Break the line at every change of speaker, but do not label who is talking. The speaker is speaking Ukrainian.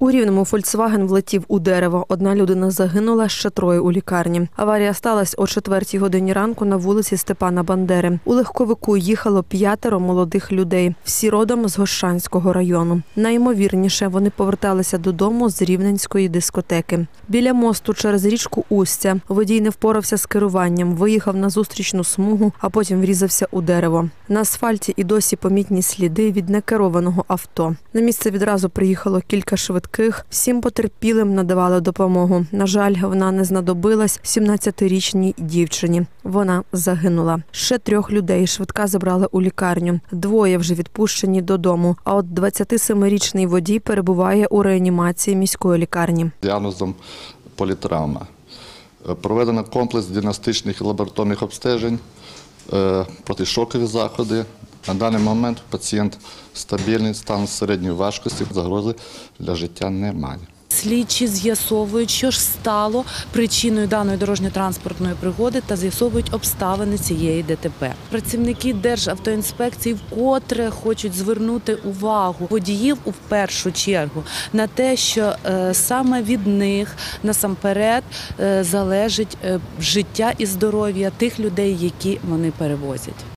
У рівному Фольксваген влетів у дерево. Одна людина загинула, ще троє у лікарні. Аварія сталася о четвертій годині ранку на вулиці Степана Бандери. У легковику їхало п'ятеро молодих людей, всі родом з Гощанського району. Найімовірніше, вони поверталися додому з рівненської дискотеки. Біля мосту через річку Устя водій не впорався з керуванням, виїхав на зустрічну смугу, а потім врізався у дерево. На асфальті і досі помітні сліди від некерованого авто. На місце відразу приїхало кілька швидких. Всім потерпілим надавали допомогу. На жаль, вона не знадобилась 17-річній дівчині. Вона загинула. Ще трьох людей швидка забрали у лікарню. Двоє вже відпущені додому. А от 27-річний водій перебуває у реанімації міської лікарні.
діагнозом політравма. Е, Проведено комплекс діагностичних і лабораторних обстежень, е, протишокові заходи. На даний момент пацієнт стабільний, стан середньої важкості, загрози для життя немає.
Слідчі з'ясовують, що ж стало причиною даної дорожньо-транспортної пригоди та з'ясовують обставини цієї ДТП. Працівники Державтоінспекції вкотре хочуть звернути увагу водіїв у першу чергу на те, що е, саме від них насамперед е, залежить е, життя і здоров'я тих людей, які вони перевозять.